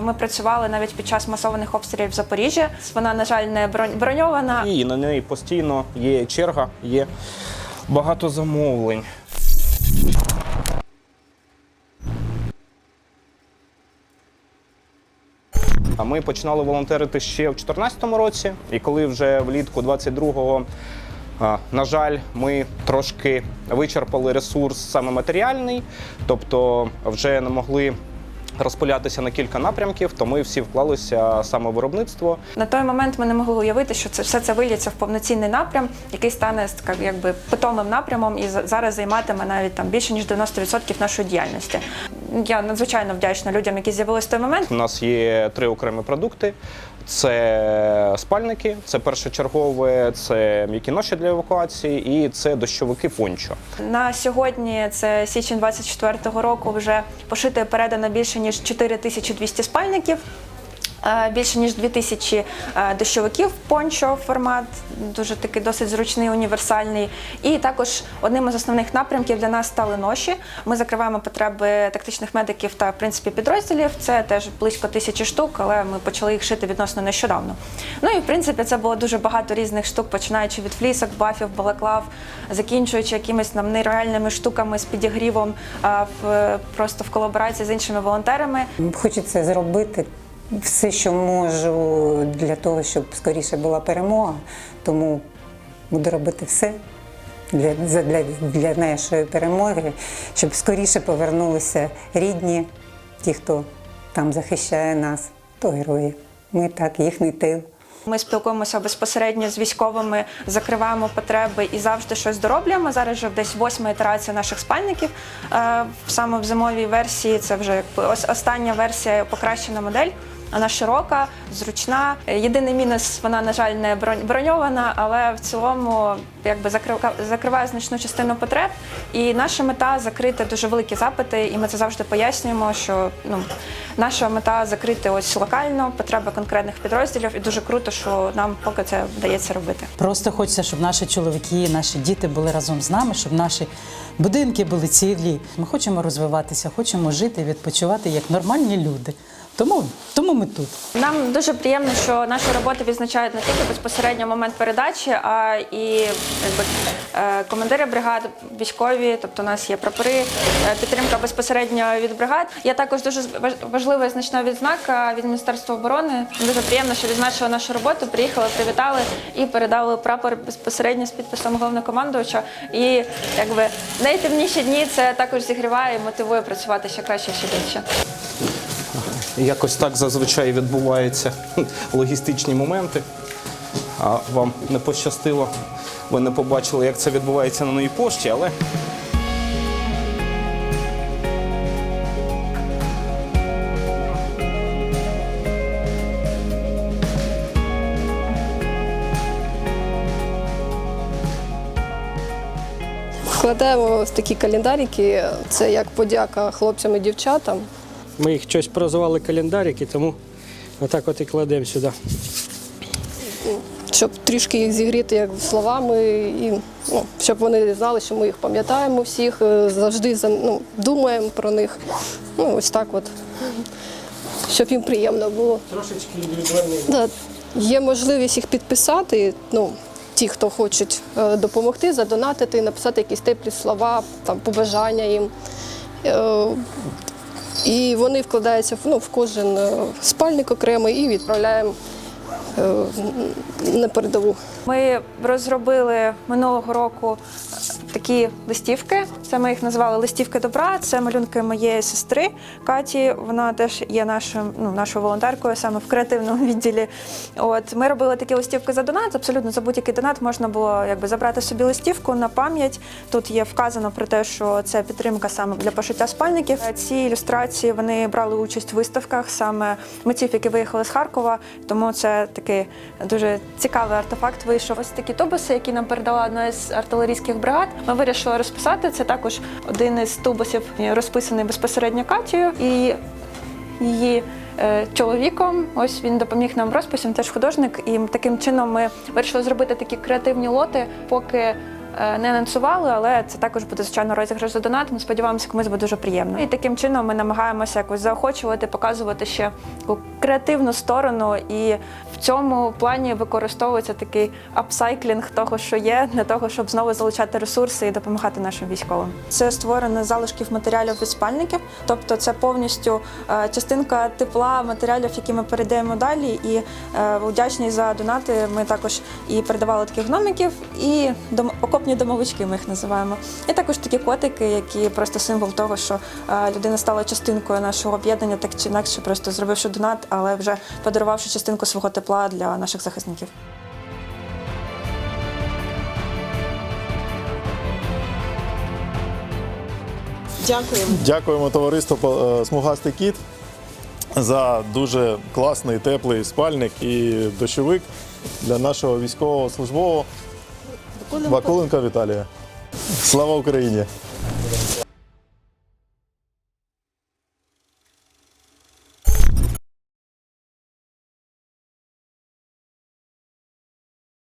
Ми працювали навіть під час масованих обстрілів в Запоріжжі. Вона, на жаль, не бронь- броньована. І на неї постійно є черга, є багато замовлень. А ми починали волонтерити ще в 2014 році, і коли вже влітку 22-го, на жаль, ми трошки вичерпали ресурс саме матеріальний, тобто вже не могли розпилятися на кілька напрямків, то ми всі вклалися саме в виробництво. На той момент ми не могли уявити, що це все це виліться в повноцінний напрям, який стане якби питомим напрямом і зараз займатиме навіть там більше ніж 90% нашої діяльності. Я надзвичайно вдячна людям, які з'явилися в той момент. У нас є три окремі продукти: це спальники, це першочергове, це м'які ноші для евакуації і це дощовики пончо. На сьогодні це січень 24-го року. Вже пошито передано більше ніж 4200 спальників. Е, Більше ніж 2000 е, дощовиків пончо формат, дуже такий досить зручний, універсальний. І також одним із основних напрямків для нас стали ноші. Ми закриваємо потреби тактичних медиків та в принципі підрозділів. Це теж близько тисячі штук, але ми почали їх шити відносно нещодавно. Ну і в принципі це було дуже багато різних штук, починаючи від флісок, бафів, балаклав, закінчуючи якимись там нереальними штуками з підігрівом в просто в колаборації з іншими волонтерами. Хочеться зробити все, що можу для того, щоб скоріше була перемога. Тому буду робити все для, для, для нашої перемоги, щоб скоріше повернулися рідні, ті, хто там захищає нас, то герої. Ми так, їхній тил. Ми спілкуємося безпосередньо з військовими, закриваємо потреби і завжди щось дороблюємо. Зараз вже десь восьма ітерація наших спальників. Е, Саме в зимовій версії це вже остання версія покращена модель. Вона широка, зручна. Е, Єдиний мінус вона, на жаль, не броньована, але в цілому якби закрив- закриває значну частину потреб. І наша мета закрити дуже великі запити, і ми це завжди пояснюємо, що ну наша мета закрити ось локально потреби конкретних підрозділів, і дуже круто, що нам поки це вдається робити. Просто хочеться, щоб наші чоловіки, наші діти були разом з нами, щоб наші будинки були цілі. Ми хочемо розвиватися, хочемо жити, відпочивати як нормальні люди. Тому, тому ми тут. Нам дуже приємно, що наші роботи відзначають не тільки безпосередньо момент передачі, а і якби, е, командири бригад, військові, тобто у нас є прапори, е, підтримка безпосередньо від бригад. Є також дуже важ- важлива і значна відзнака від Міністерства оборони. Дуже приємно, що відзначили нашу роботу, приїхали, привітали і передали прапор безпосередньо з підписом головнокомандувача. І якби найтемніші дні це також зігріває і мотивує працювати ще краще, ще більше. Якось так зазвичай відбуваються логістичні моменти. А вам не пощастило. Ви не побачили, як це відбувається на новій пошті, але Складаємо ось такі календарики. Це як подяка хлопцям і дівчатам. Ми їх щось прозвали календарики, тому отак от і кладемо сюди. щоб трішки їх зігріти як словами, і ну, щоб вони знали, що ми їх пам'ятаємо всіх, е, завжди ну, думаємо про них. Ну, ось так от. Щоб їм приємно було. Трошечки індивідуальний. Да, є можливість їх підписати. Ну, ті, хто хочуть е, допомогти, задонатити, написати якісь теплі слова, там, побажання їм. І вони вкладаються ну, в кожен е, спальник окремий і відправляємо на передову. Ми розробили минулого року е, такі листівки. Це ми їх назвали листівки добра. Це малюнки моєї сестри Каті. Вона теж є нашим, ну, нашою волонтеркою саме в креативному відділі. От ми робили такі листівки за донат. Абсолютно за будь-який донат можна було якби забрати собі листівку на пам'ять. Тут є вказано про те, що це підтримка саме для пошиття спальників. Е, Ці ілюстрації вони брали участь в виставках саме митців, які виїхали з Харкова. Тому це такий дуже цікавий артефакт вийшов. Ось такі тубуси, які нам передала одна з артилерійських бригад. Ми вирішили розписати. Це також один із тубусів розписаний безпосередньо Катією і її. е, Чоловіком, ось він допоміг нам розписом, теж художник, і таким чином ми вирішили зробити такі креативні лоти, поки не анонсували, але це також буде звичайно розіграш за донат. Ми сподіваємося, комусь буде дуже приємно. І таким чином ми намагаємося якось заохочувати, показувати ще креативну сторону. І в цьому плані використовується такий апсайклінг того, що є, для того, щоб знову залучати ресурси і допомагати нашим військовим. Це створено з залишків матеріалів від спальників, тобто це повністю е, частинка тепла матеріалів, які ми передаємо далі. І е, вдячні за донати. Ми також і передавали таких гномиків, і дом... окопні домовички ми їх називаємо. І також такі котики, які просто символ того, що е, людина стала частинкою нашого об'єднання, так чи інакше, просто зробивши донат, але вже подарувавши частинку свого тепла для наших захисників. Дякуємо. Дякуємо товариству е, Смугастий кіт за дуже класний теплий спальник і дощовик для нашого військового службового Вакуленка Віталія. Слава Україні!